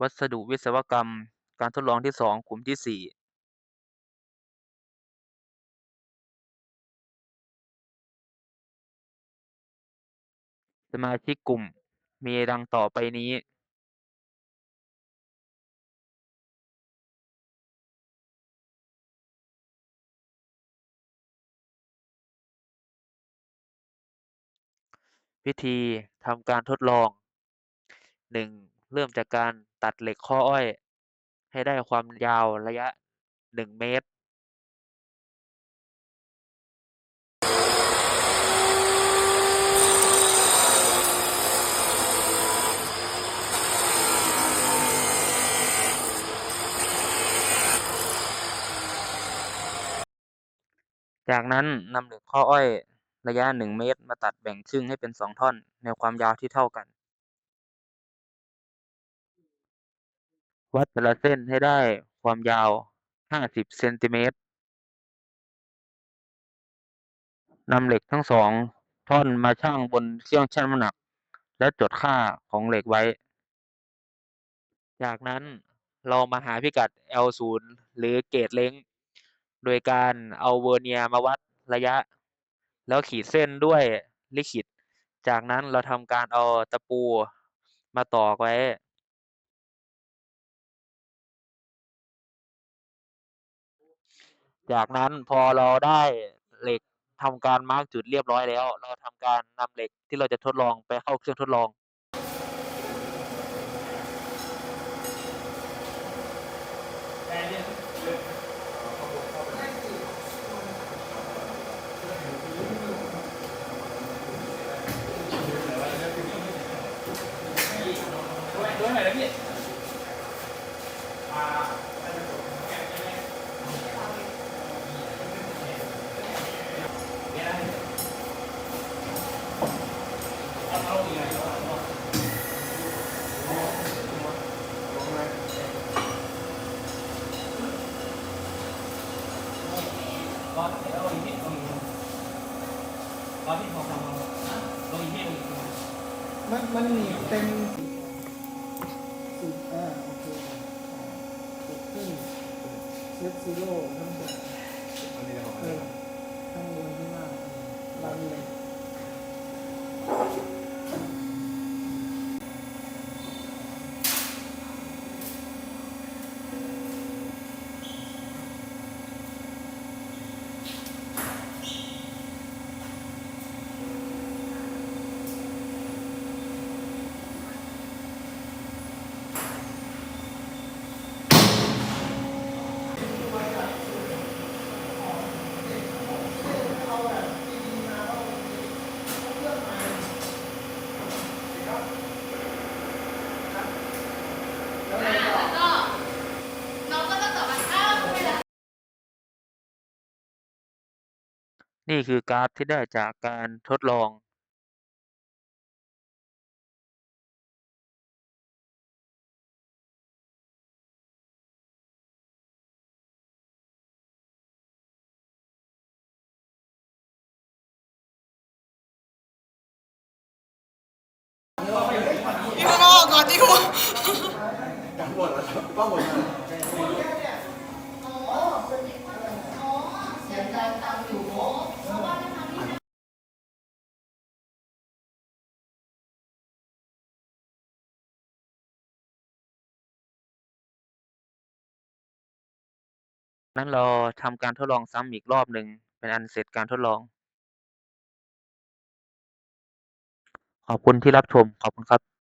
วัสดุวิศวกรรม การทดลองที่สองกลุ่มที่สี่สมาชิกกลุ่มมีดังต่อไปนี้ วิธีทำการทดลองหนึ่งเริ่มจากการ ตัดเหล็กข้ออ้อยให้ได้ความยาวระยะหนึ่งเมตรจากนั้นนำเหล็กข้ออ้อยระยะหนึ่งเมตร มาตัดแบ่งครึ่งให้เป็นสองท่อน ในความยาวที่เท่ากัน วัดแต่ละเส้นให้ได้ความยาวห้าสิบเซนติเมตรนำเหล็กทั้งสองท่อนมาชั่งบนเครื่องชั่งน้ำหนัก และจดค่าของเหล็กไว้ จากนั้นเรามาหาพิกัด L ศูนย์หรือเกจเล้ง โดยการเอาเวอร์เนียมาวัดระยะ แล้วขีดเส้นด้วยลิขิต จากนั้นเราทำการเอาตะปูมาตอกไว้ จากนั้นพอเราได้เหล็กทำการมาร์กจุดเรียบร้อยแล้ว เราทำการนำเหล็กที่เราจะทดลองไปเข้าเครื่องทดลอง มันมันหนีบเต็มสิบอ่าโอเคหกขึ้นเซฟซีโร่ทั้งหมดเออข้างบนข้างล่างเราเลย แล้วก็น้องก็ต้องตอบว่าอ้าวไม่ได้ นี่คือกราฟที่ได้จากการทดลองพี่มาบอ นั้นเราทำการทดลองซ้ำอีกรอบหนึ่งเป็นอันเสร็จการทดลอง ขอบคุณที่รับชม ขอบคุณครับ